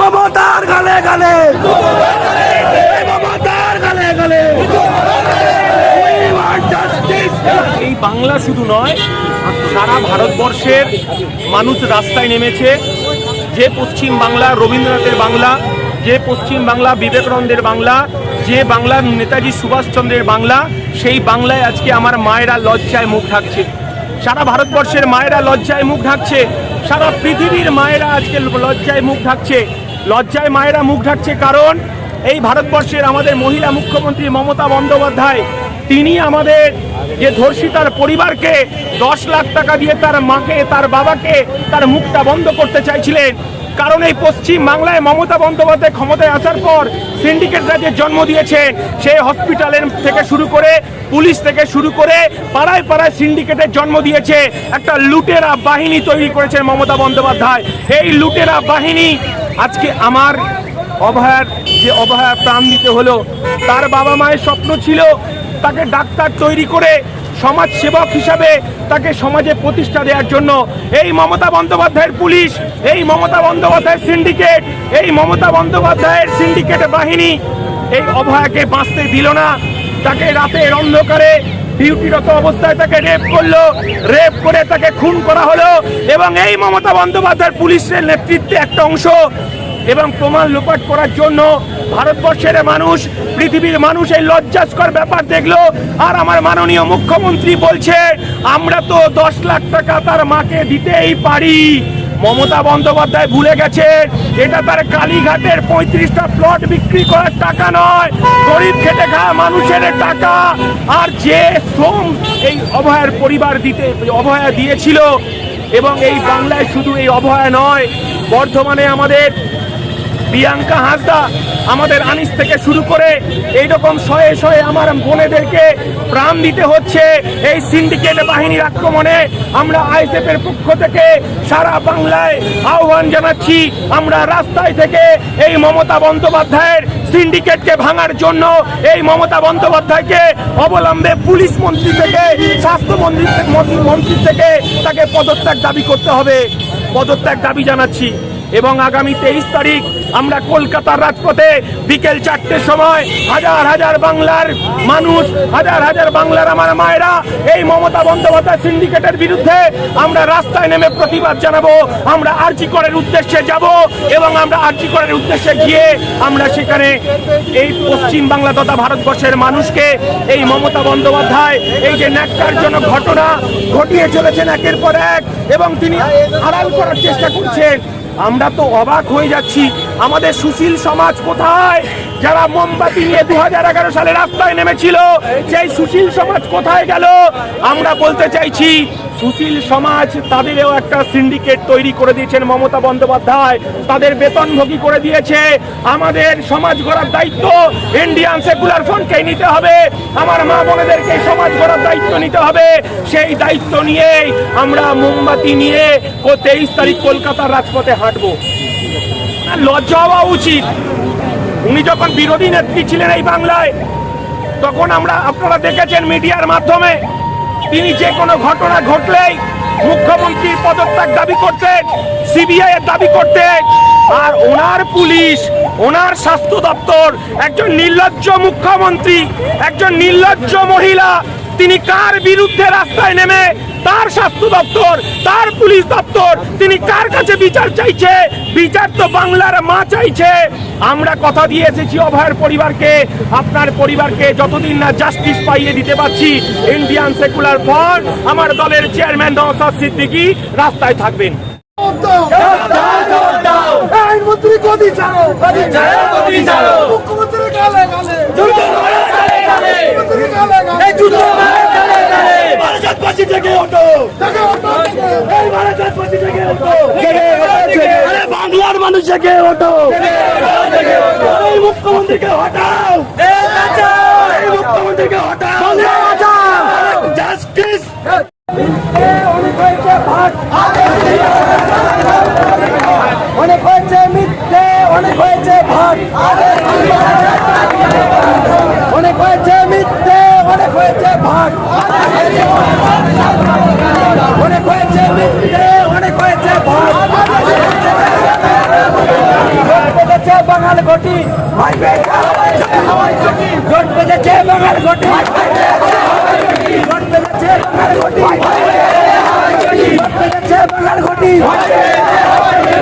মমতার গালে গালে। এই বাংলা শুধু নয়, সারা ভারতবর্ষের মানুষ রাস্তায় নেমেছে। যে পশ্চিম বাংলা রবীন্দ্রনাথের বাংলা, যে পশ্চিম বাংলা বিবেকানন্দের বাংলা, যে বাংলা নেতাজি সুভাষচন্দ্রের বাংলা, সেই বাংলায় আজকে আমার মায়েরা লজ্জায় মুখ ঢাকছে। সারা ভারতবর্ষের মায়েরা লজ্জায় মুখ ঢাকছে। সারা পৃথিবীর মায়েরা আজকে লজ্জায় মুখ ঢাকছে। লজ্জায় মায়েরা মুখ ঢাকছে কারণ এই ভারতবর্ষের আমাদের মহিলা মুখ্যমন্ত্রী মমতা বন্দ্যোপাধ্যায়, তিনি আমাদের যে ধর্ষিতার পরিবারকে দশ লাখ টাকা দিয়ে তার মাকে, তার বাবাকে, তার মুখটা বন্ধ করতে চাইছিলেন। কারণ এই পশ্চিম বাংলায় মমতা বন্দ্যোপাধ্যায় ক্ষমতায় আসার পর সিন্ডিকেটরা যে জন্ম দিয়েছেন সেই হসপিটালের থেকে শুরু করে পুলিশ থেকে শুরু করে পাড়ায় পাড়ায় সিন্ডিকেটের জন্ম দিয়েছে। একটা লুটেরা বাহিনী তৈরি করেছেন মমতা বন্দ্যোপাধ্যায়। এই লুটেরা বাহিনী আজকে আমার অভয়ার যে অভয়া প্রাণ দিতে হলো, তার বাবা মায়ের স্বপ্ন ছিল তাকে ডাক্তার তৈরি করে সমাজ সেবক হিসাবে তাকে সমাজে প্রতিষ্ঠা দেওয়ার জন্য এই মমতা বন্দ্যোপাধ্যায়ের পুলিশ, এই মমতা বন্দ্যোপাধ্যায়ের সিন্ডিকেট এই মমতা বন্দ্যোপাধ্যায়ের সিন্ডিকেট বাহিনী এই অভয়াকে বাঁচতে দিল না। তাকে রাতের অন্ধকারে ডিউটিরত অবস্থায় তাকে রেপ করল। রেপ করে তাকে খুন করা হলো এবং এই মমতা বন্দ্যোপাধ্যায়ের পুলিশের নেতৃত্বে একটা অংশ এবং প্রমাণ লোপাট করার জন্য ভারতবর্ষের মানুষ, পৃথিবীর মানুষ এই লজ্জাস্কর ব্যাপার দেখল। আর আমার মাননীয় মুখ্যমন্ত্রী বলছে আমরা তো দশ লাখ টাকা তার মাকে দিতেই পারি। মমতা বন্দ্যোপাধ্যায় ভুলে গেছেন, এটা তার কালীঘাটের পঁয়ত্রিশটা প্লট বিক্রি করার টাকা নয়। গরিব খেটে খাওয়া মানুষের টাকা। আর যে শ্রম এই অভয়ার পরিবার দিতে, অভয়া দিয়েছিল, এবং এই বাংলায় শুধু এই অভয়া নয়, বর্ধমানে আমাদের প্রিয়াঙ্কা হাসদা আমাদের আনিস থেকে শুরু করে এইরকম শয়ে শয়ে আমার বোনেদেরকে প্রাণ দিতে হচ্ছে। এই সিন্ডিকেট বাহিনীর আক্রমণে আমরা আইএসএফ এর পক্ষ থেকে সারা বাংলায় আহ্বান জানাচ্ছি, আমরা রাস্তায় থেকে এই মমতা বন্দ্যোপাধ্যায়ের সিন্ডিকেটকে ভাঙার জন্য এই মমতা বন্দ্যোপাধ্যায়কে অবলম্বে পুলিশ মন্ত্রী থেকে, স্বাস্থ্য মন্ত্রী মন্ত্রী থেকে তাকে পদত্যাগ দাবি করতে হবে। পদত্যাগ দাবি জানাচ্ছি। এবং আগামী তেইশ তারিখ আমরা কলকাতার রাজপথে বিকেল চারটের সময় হাজার হাজার বাংলার মানুষ, হাজার হাজার বাংলার আমার মায়েরা এই মমতা বন্দ্যোপাধ্যায় সিন্ডিকেটের বিরুদ্ধে আমরা রাস্তায় নেমে প্রতিবাদ জানাব, আমরা আর্জি করের উদ্দেশ্যে যাব এবং আমরা আর্জি করের উদ্দেশ্যে গিয়ে আমরা সেখানে এই পশ্চিম বাংলা তথা ভারতবর্ষের মানুষকে এই মমতা বন্দ্যোপাধ্যায়, এই যে ন্যাক্কারজনক ঘটনা ঘটিয়ে চলেছেন একের পর এক এবং তিনি আড়াল করার চেষ্টা করছেন। আমরা তো অবাক হয়ে যাচ্ছি আমাদের সুশীল সমাজ কোথায়? যারা মোমবাতি নিয়ে দু সালে রাস্তায় নেমেছিল, সেই সুশীল সমাজ কোথায় গেল? আমরা বলতে চাইছি, সুশীল সমাজ তাদেরও একটা সিন্ডিকেট তৈরি করে দিয়েছেন মমতা বন্দ্যোপাধ্যায়। তাদের বেতনভোগী করে দিয়েছে। আমাদের সমাজ গড়ার দায়িত্ব ইন্ডিয়ান সেকুলার ফ্রন্টকেই নিতে হবে? আমার মা বোনেদেরকে সমাজ গড়ার দায়িত্ব নিতে হবে। সেই দায়িত্ব নিয়েই আমরা মোমবাতি নিয়ে তেইশ তারিখ কলকাতার রাজপথে হাঁটবো। লজ্জা হওয়া উচিত। উনি যখন বিরোধী নেত্রী ছিলেন এই বাংলায়, তখন আমরা, আপনারা দেখেছেন মিডিয়ার মাধ্যমে তিনি যে কোনো ঘটনা ঘটলেই মুখ্যমন্ত্রীর পদত্যাগ দাবি করতেন, সিবিআই এর দাবি করতেন, আর ওনার পুলিশ, ওনার স্বাস্থ্য দপ্তর একজন নির্লজ্জ মুখ্যমন্ত্রী, একজন নির্লজ্জ মহিলা তিনি কার বিরুদ্ধে রাস্তায় নেমে তার স্বাস্থ্য দপ্তর তার পুলিশ দপ্তর তিনি কার কাছে বিচার চাইছে? বিচার তো বাংলার মা চাইছে। আমরা কথা দিয়ে এসেছি অভয়ের পরিবারকে। আপনার পরিবারকে যতদিন না জাস্টিস পাইয়ে দিতে পারছি ইন্ডিয়ান সেকুলার ফ্রন্ট আমার দলের চেয়ারম্যান নওসাদ সিদ্দিকী রাস্তায় থাকবেন। মুখ্যমন্ত্রী ভারতবাসী থেকে ওঠো। এই ভারতবাসী থেকে ওঠো। আরে বাংলার মানুষ থেকে ওঠো। এই মুখ্যমন্ত্রীকে হটাও। হয়েছে ভাগ। অনেক হয়েছে মিথ্যে, অনেক হয়েছে ভাগ। অনেক হয়েছে মিথ্যে, অনেক হয়েছে ভাগ। পেতেছে বাঙাল ঘটি। জোট পেতেছে বাঙাল ঘটি। জোট পেতেছে বাঙাল ঘটি। জোট পেতেছে বাঙাল ঘটি।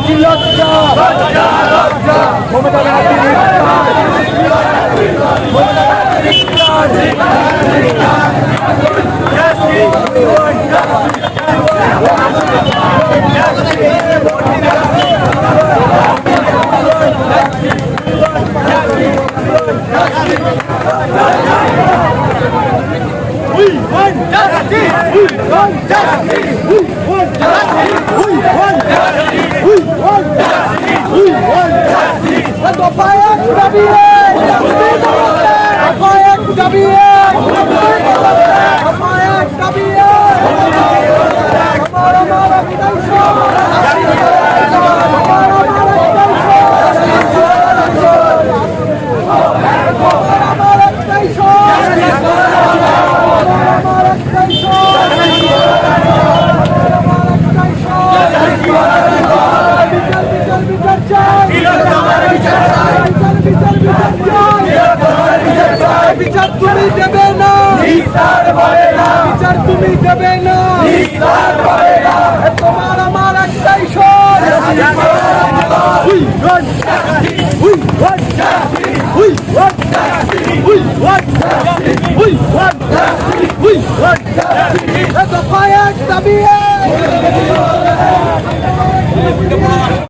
ব্যানার্জি লজ্জা Mamata We want justice! We want justice! That's a fire, Samir!